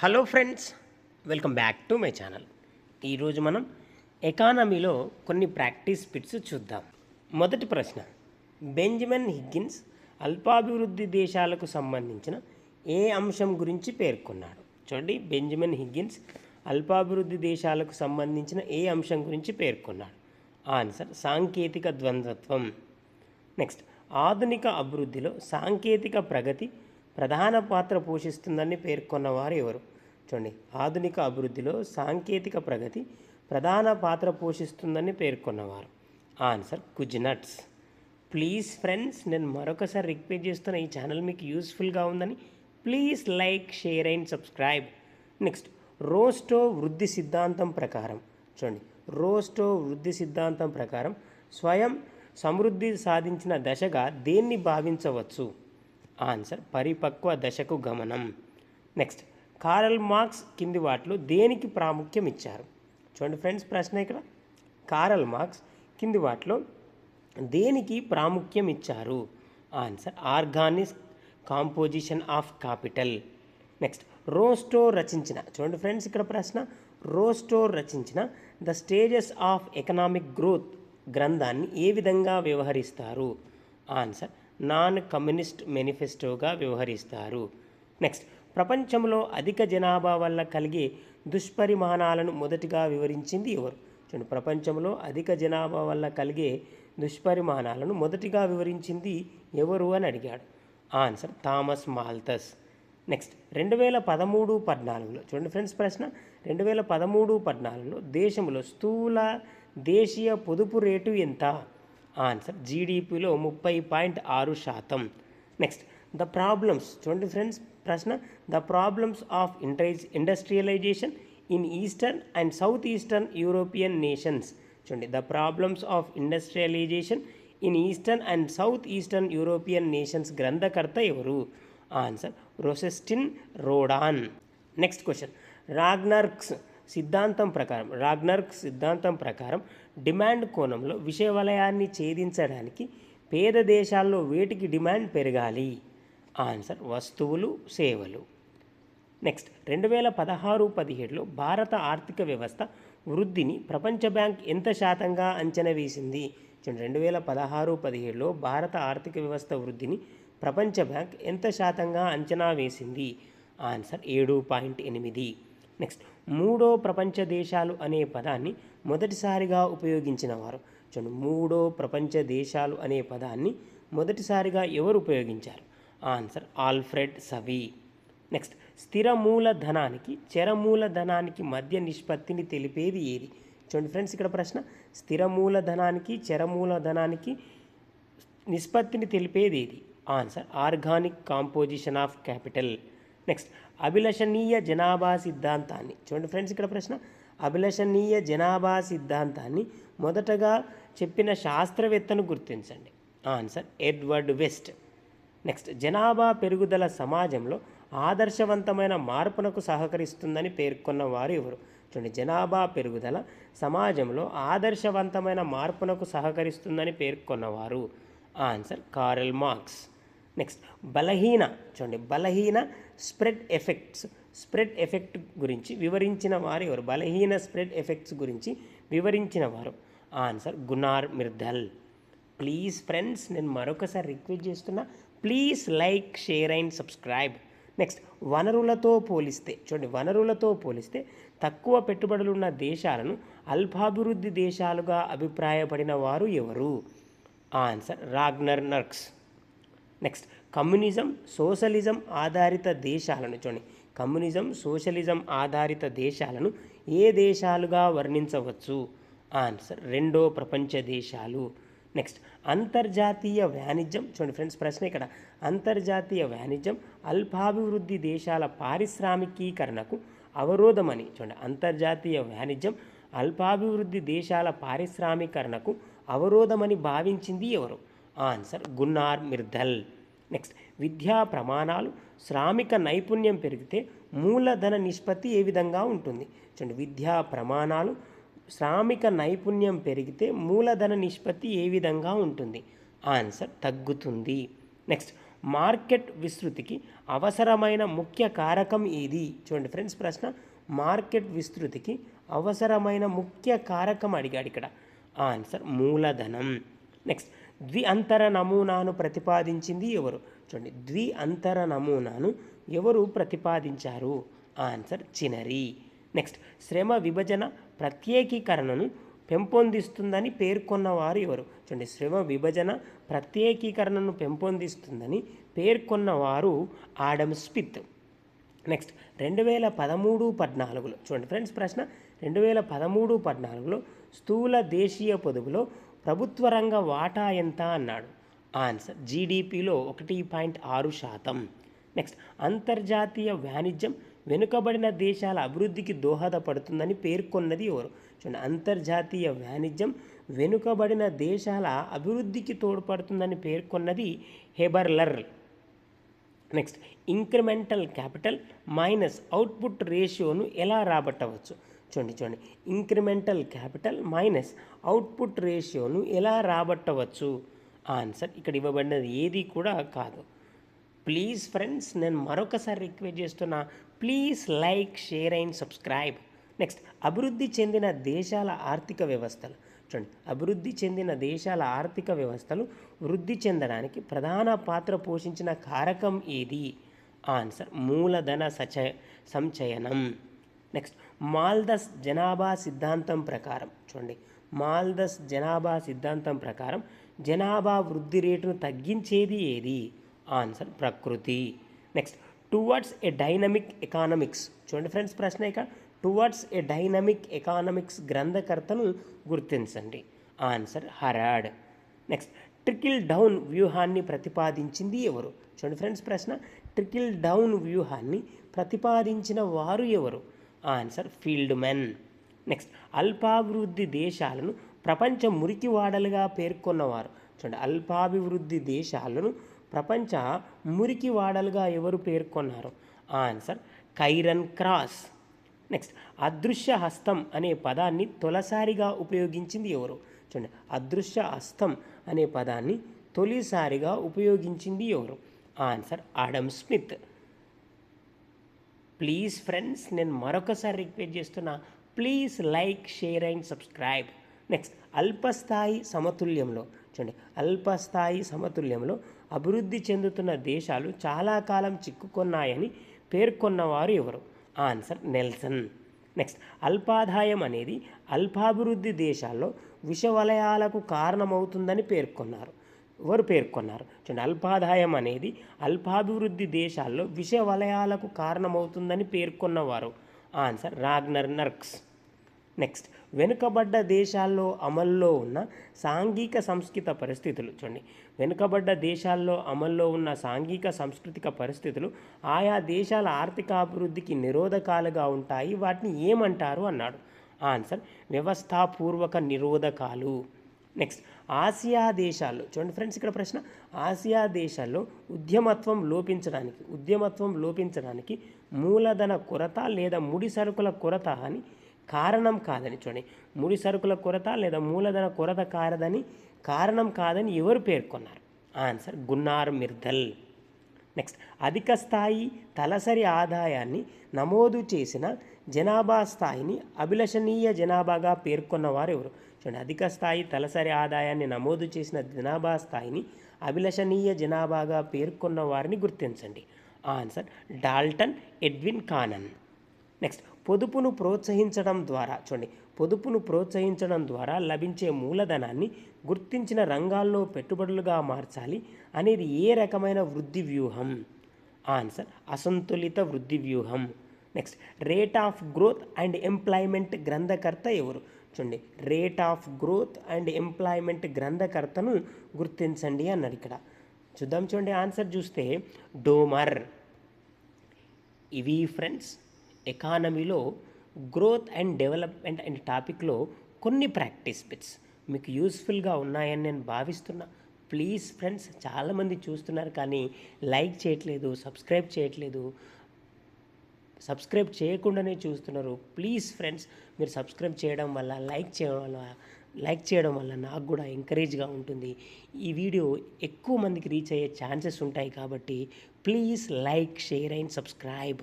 Hello friends welcome back to my channel. ఈరోజు మనం ఎకానమీలో కొన్ని ప్రాక్టీస్ పిట్స్ చూద్దాం. మొదటి ప్రశ్న బెంజమిన్ హిగ్గిన్స్ అల్పాభివృద్ధి దేశాలకు సంబంధించిన ఏ అంశం గురించి పేర్కొన్నాడు? చూడండి బెంజమిన్ హిగ్గిన్స్ అల్పాభివృద్ధి దేశాలకు సంబంధించిన ఏ అంశం గురించి పేర్కొన్నాడు? ఆన్సర్ సాంకేతిక ద్వంద్వత్వం. నెక్స్ట్ ఆధునిక అభివృద్ధిలో సాంకేతిక ప్రగతి ప్రధాన పాత్ర పోషిస్తుందని పేర్కొన్నవారు ఎవరు? చూడండి. ఆధునిక అభివృద్ధిలో సాంకేతిక ప్రగతి ప్రధాన పాత్ర పోషిస్తుందని పేర్కొన్నవారు. Answer Kuznets. ప్లీజ్ ఫ్రెండ్స్ నేను మరొకసారి రిక్వెస్ట్ చేస్తున్న ఈ ఛానల్ మీకు యూస్ఫుల్గా ఉందని please like share and subscribe. Next Rostow వృద్ధి సిద్ధాంతం ప్రకారం. చూడండి. రోస్టో వృద్ధి సిద్ధాంతం ప్రకారం స్వయం సమృద్ధి సాధించిన దశగా దేన్ని భావించవచ్చు? ఆన్సర్ పరిపక్వ దశకు గమనం. నెక్స్ట్ కారల్ మార్క్స్ కింది వాటిలో దేనికి ప్రాముఖ్యం ఇచ్చారు? చూడండి ఫ్రెండ్స్ ప్రశ్న ఇక్కడ. కారల్ మార్క్స్ కింది వాటిలో దేనికి ప్రాముఖ్యం ఇచ్చారు? Answer organic composition of capital. Next Rostow రచించిన చూడండి ఫ్రెండ్స్ ఇక్కడ ప్రశ్న. రోస్టో రచించిన the stages of economic growth గ్రంథాన్ని ఏ విధంగా వ్యవహరిస్తారు? ఆన్సర్ నాన్ కమ్యూనిస్ట్ మేనిఫెస్టోగా వ్యవహరిస్తారు. నెక్స్ట్ ప్రపంచంలో అధిక జనాభా వల్ల కలిగే దుష్పరిమాణాలను మొదటిగా వివరించింది ఎవరు? చూడండి ప్రపంచంలో అధిక జనాభా వల్ల కలిగే దుష్పరిమాణాలను మొదటిగా వివరించింది ఎవరు అని అడిగాడు? Answer Thomas Malthus. నెక్స్ట్ రెండు వేల పదమూడు పద్నాలుగులో చూడండి ఫ్రెండ్స్ ప్రశ్న రెండు వేల పదమూడు పద్నాలుగులో దేశంలో స్థూల దేశీయ పొదుపు రేటు ఎంత? ఆన్సర్. జీడిపిలో ముప్పై పాయింట్ ఆరు శాతం. నెక్స్ట్ ద ప్రాబ్లమ్స్ చూడండి ఫ్రెండ్స్ ప్రశ్న the problems of ఇంట్రైజ్ industrialisation in eastern and south eastern European nations చూడండి the problems of industrialisation in eastern and south eastern European nations గ్రంథకర్త ఎవరు? Answer Rosenstein Rodan next question Ragnar Nurkse సిద్ధాంతం ప్రకారం రాగ్నర్క్ సిద్ధాంతం ప్రకారం demand కోణంలో విషయ వలయాన్ని ఛేదించడానికి పేద దేశాల్లో వేటికి డిమాండ్ పెరగాలి? ఆన్సర్ వస్తువులు సేవలు. నెక్స్ట్ రెండు వేల పదహారు పదిహేడులో భారత ఆర్థిక వ్యవస్థ వృద్ధిని ప్రపంచ బ్యాంక్ ఎంత శాతంగా అంచనా వేసింది? చూడండి రెండు వేల పదహారు పదిహేడులో భారత ఆర్థిక వ్యవస్థ వృద్ధిని ప్రపంచ బ్యాంక్ ఎంత శాతంగా అంచనా వేసింది? ఆన్సర్ ఏడు పాయింట్ ఎనిమిది. నెక్స్ట్ మూడో ప్రపంచ దేశాలు అనే పదాన్ని మొదటిసారిగా ఉపయోగించిన వారు చూడండి మూడో ప్రపంచ దేశాలు అనే పదాన్ని మొదటిసారిగా ఎవరు ఉపయోగించారు? Answer Alfred సవీ. నెక్స్ట్ స్థిర మూలధనానికి చరమూలధనానికి మధ్య నిష్పత్తిని తెలిపేది ఏది? చూడండి ఫ్రెండ్స్ ఇక్కడ ప్రశ్న. స్థిర మూలధనానికి చరమూలధనానికి నిష్పత్తిని తెలిపేది ఏది? Answer organic composition of capital. Next అభిలషణీయ జనాభా సిద్ధాంతాన్ని. చూడండి ఫ్రెండ్స్ ఇక్కడ ప్రశ్న. అభిలషణీయ జనాభా సిద్ధాంతాన్ని మొదటగా చెప్పిన శాస్త్రవేత్తను గుర్తించండి. Answer Edward west. నెక్స్ట్ జనాభా పెరుగుదల సమాజంలో ఆదర్శవంతమైన మార్పునకు సహకరిస్తుందని పేర్కొన్న వారు ఎవరు? చూడండి జనాభా పెరుగుదల సమాజంలో ఆదర్శవంతమైన మార్పునకు సహకరిస్తుందని పేర్కొన్నవారు. Answer Karl Marx. నెక్స్ట్ బలహీన. చూడండి బలహీన స్ప్రెడ్ ఎఫెక్ట్స్ స్ప్రెడ్ ఎఫెక్ట్ గురించి వివరించిన వారు ఎవరు? బలహీన స్ప్రెడ్ ఎఫెక్ట్స్ గురించి వివరించిన వారు. Answer Gunnar Myrdal. Please friends నేను మరొకసారి రిక్వెస్ట్ చేస్తున్నా please like share and subscribe. Next వనరులతో పోలిస్తే చూడండి వనరులతో పోలిస్తే తక్కువ పెట్టుబడులున్న దేశాలను అల్పాభివృద్ధి దేశాలుగా అభిప్రాయపడిన వారు ఎవరు? Answer Ragnar Nurkse. Next communism socialism ఆధారిత దేశాలను చూడండి. కమ్యూనిజం సోషలిజం ఆధారిత దేశాలను ఏ దేశాలుగా వర్ణించవచ్చు? ఆన్సర్ రెండో ప్రపంచ దేశాలు. నెక్స్ట్ అంతర్జాతీయ వాణిజ్యం. చూడండి ఫ్రెండ్స్ ప్రశ్న ఇక్కడ. అంతర్జాతీయ వాణిజ్యం అల్పాభివృద్ధి దేశాల పారిశ్రామికీకరణకు అవరోధమని చూడండి. అంతర్జాతీయ వాణిజ్యం అల్పాభివృద్ధి దేశాల పారిశ్రామీకరణకు అవరోధమని భావించింది ఎవరు? ఆన్సర్ గున్నార్ మిర్ధల్ నెక్స్ట్ విద్యా ప్రమాణాలు శ్రామిక నైపుణ్యం పెరిగితే మూలధన నిష్పత్తి ఏ విధంగా ఉంటుంది? చూడండి విద్యా ప్రమాణాలు శ్రామిక నైపుణ్యం పెరిగితే మూలధన నిష్పత్తి ఏ విధంగా ఉంటుంది? ఆన్సర్ తగ్గుతుంది. నెక్స్ట్ మార్కెట్ విస్తృతికి అవసరమైన ముఖ్య కారకం ఏది? చూడండి ఫ్రెండ్స్ ప్రశ్న. మార్కెట్ విస్తృతికి అవసరమైన ముఖ్య కారకం అడిగాడు ఇక్కడ. ఆన్సర్ మూలధనం. నెక్స్ట్ ద్వి అంతర నమూనాను ప్రతిపాదించింది ఎవరు? చూడండి ద్వి అంతర నమూనాను ఎవరు ప్రతిపాదించారు? ఆన్సర్ చినరి. నెక్స్ట్ శ్రమ విభజన ప్రత్యేకీకరణను పెంపొందిస్తుందని పేర్కొన్నవారు ఎవరు? చూడండి శ్రమ విభజన ప్రత్యేకీకరణను పెంపొందిస్తుందని పేర్కొన్నవారు ఆడమ్ స్మిత్. నెక్స్ట్ రెండు వేల పదమూడు పద్నాలుగులో చూడండి ఫ్రెండ్స్ ప్రశ్న రెండు వేల పదమూడు పద్నాలుగులో స్థూల దేశీయ పొదుపులో ప్రభుత్వ రంగ వాటా ఎంత అన్నాడు? ఆన్సర్ జీడిపిలో ఒకటి పాయింట్ ఆరు శాతం. నెక్స్ట్ అంతర్జాతీయ వాణిజ్యం వెనుకబడిన దేశాల అభివృద్ధికి దోహదపడుతుందని పేర్కొన్నది ఎవరు? చూడండి అంతర్జాతీయ వాణిజ్యం వెనుకబడిన దేశాల అభివృద్ధికి తోడ్పడుతుందని పేర్కొన్నది Haberler. Next incremental capital minus output రేషియోను ఎలా రాబట్టవచ్చు? చూడండి చూడండి. ఇంక్రిమెంటల్ క్యాపిటల్ మైనస్ అవుట్పుట్ రేషియోను ఎలా రాబట్టవచ్చు? ఆన్సర్ ఇక్కడ ఇవ్వబడినది ఏది కూడా కాదు. ప్లీజ్ ఫ్రెండ్స్ నేను మరొకసారి రిక్వెస్ట్ చేస్తున్నా. Please like share and subscribe next అభివృద్ధి చెందిన దేశాల ఆర్థిక వ్యవస్థలు. చూడండి అభివృద్ధి చెందిన దేశాల ఆర్థిక వ్యవస్థలు వృద్ధి చెందడానికి ప్రధాన పాత్ర పోషించిన కారకం ఏది? ఆన్సర్ మూలధన సచ సంచయనం. నెక్స్ట్ మాల్దస్ జనాభా సిద్ధాంతం ప్రకారం చూడండి మాల్దస్ జనాభా సిద్ధాంతం ప్రకారం జనాభా వృద్ధి రేటును తగ్గించేది ఏది? ఆన్సర్ ప్రకృతి. Next towards a dynamic economics? చూడండి ఫ్రెండ్స్ ప్రశ్న ఇక్కడ టువర్డ్స్ ఏ డైనమిక్ ఎకానమిక్స్ గ్రంథకర్తను గుర్తించండి? Answer Harrod. Next trickle down వ్యూహాన్ని ప్రతిపాదించింది ఎవరు? చూడండి ఫ్రెండ్స్ ప్రశ్న ట్రికిల్ డౌన్ వ్యూహాన్ని ప్రతిపాదించిన వారు ఎవరు? Answer field men. నెక్స్ట్ అల్పాభివృద్ధి దేశాలను ప్రపంచ మురికివాడలుగా పేర్కొన్నవారు. చూడండి అల్పాభివృద్ధి దేశాలను ప్రపంచ మురికివాడలుగా ఎవరు పేర్కొన్నారు? Answer కైరన్ cross. నెక్స్ట్ అదృశ్య హస్తం అనే పదాన్ని తొలసారిగా ఉపయోగించింది ఎవరు? చూడండి అదృశ్య హస్తం అనే పదాన్ని తొలిసారిగా ఉపయోగించింది ఎవరు? Answer Adam Smith. Please friends నేను మరొకసారి రిక్వెస్ట్ చేస్తున్నా please like share and subscribe next అల్పస్థాయి సమతుల్యంలో. చూడండి అల్పస్థాయి సమతుల్యంలో అభివృద్ధి చెందుతున్న దేశాలు చాలా కాలం చిక్కుకున్నాయని పేర్కొన్నవారు ఎవరు? ఆన్సర్ నెల్సన్ నెక్స్ట్ అల్పాదాయం అనేది అల్పాభివృద్ధి దేశాల్లో విషవలయాలకు కారణమవుతుందని పేర్కొన్నారు. వారు పేర్కొన్నారు? చూడండి అల్పాదాయం అనేది అల్పాభివృద్ధి దేశాల్లో విష వలయాలకు కారణమవుతుందని పేర్కొన్నవారు. Answer Ragnar Nurkse. నెక్స్ట్ వెనుకబడ్డ దేశాల్లో అమల్లో ఉన్న సాంఘిక సంస్కృత పరిస్థితులు. చూడండి వెనుకబడ్డ దేశాల్లో అమల్లో ఉన్న సాంఘిక సాంస్కృతిక పరిస్థితులు ఆయా దేశాల ఆర్థిక అభివృద్ధికి నిరోధకాలుగా ఉంటాయి. వాటిని ఏమంటారు? అన్నాడు. ఆన్సర్ వ్యవస్థాపూర్వక నిరోధకాలు. నెక్స్ట్ ఆసియా దేశాల్లో చూడండి ఫ్రెండ్స్ ఇక్కడ ప్రశ్న ఆసియా దేశాల్లో ఉద్యమత్వం లోపించడానికి ఉద్యమత్వం లోపించడానికి మూలధన కొరత లేదా ముడి సరుకుల కొరత అని కారణం కాదని చూడండి. ముడి సరుకుల కొరత లేదా మూలధన కొరత కారదని కారణం కాదని ఎవరు పేర్కొన్నారు? ఆన్సర్ గున్నార్ మిర్దల్. నెక్స్ట్ అధిక స్థాయి తలసరి ఆదాయాన్ని నమోదు చేసిన జనాభా స్థాయిని అభిలషణీయ జనాభాగా పేర్కొన్నవారు ఎవరు? చూడండి. అధిక స్థాయి తలసరి ఆదాయాన్ని నమోదు చేసిన జనాభా స్థాయిని అభిలషణీయ జనాభాగా పేర్కొన్న వారిని గుర్తించండి. Answer Dalton Edwin Cannan next పొదుపును ప్రోత్సహించడం ద్వారా. చూడండి. పొదుపును ప్రోత్సహించడం ద్వారా లభించే మూలధనాన్ని గుర్తించిన రంగాల్లో పెట్టుబడులుగా మార్చాలి అనేది ఏ రకమైన వృద్ధి వ్యూహం? ఆన్సర్ అసంతులిత వృద్ధి వ్యూహం. Next rate of growth and employment గ్రంథకర్త ఎవరు? చూడండి rate of growth and employment గ్రంథకర్తను గుర్తించండి అన్నాడు ఇక్కడ. చూద్దాం చూడండి ఆన్సర్ చూస్తే డోమర్. ఇవి ఫ్రెండ్స్ ఎకానమీలో గ్రోత్ అండ్ డెవలప్మెంట్ అండ్ టాపిక్లో కొన్ని ప్రాక్టీస్ బిట్స్ మీకు యూస్ఫుల్గా ఉన్నాయని నేను భావిస్తున్నా. ప్లీజ్ ఫ్రెండ్స్ చాలామంది చూస్తున్నారు కానీ లైక్ చేయట్లేదు సబ్స్క్రైబ్ చేయట్లేదు. సబ్స్క్రైబ్ చేయకుండానే చూస్తున్నారు. ప్లీజ్ ఫ్రెండ్స్ మీరు సబ్స్క్రైబ్ చేయడం వల్ల లైక్ చేయడం వల్ల లైక్ చేయడం వల్ల నాకు కూడా ఎంకరేజ్గా ఉంటుంది. ఈ వీడియో ఎక్కువ మందికి రీచ్ అయ్యే ఛాన్సెస్ ఉంటాయి కాబట్టి please like share and subscribe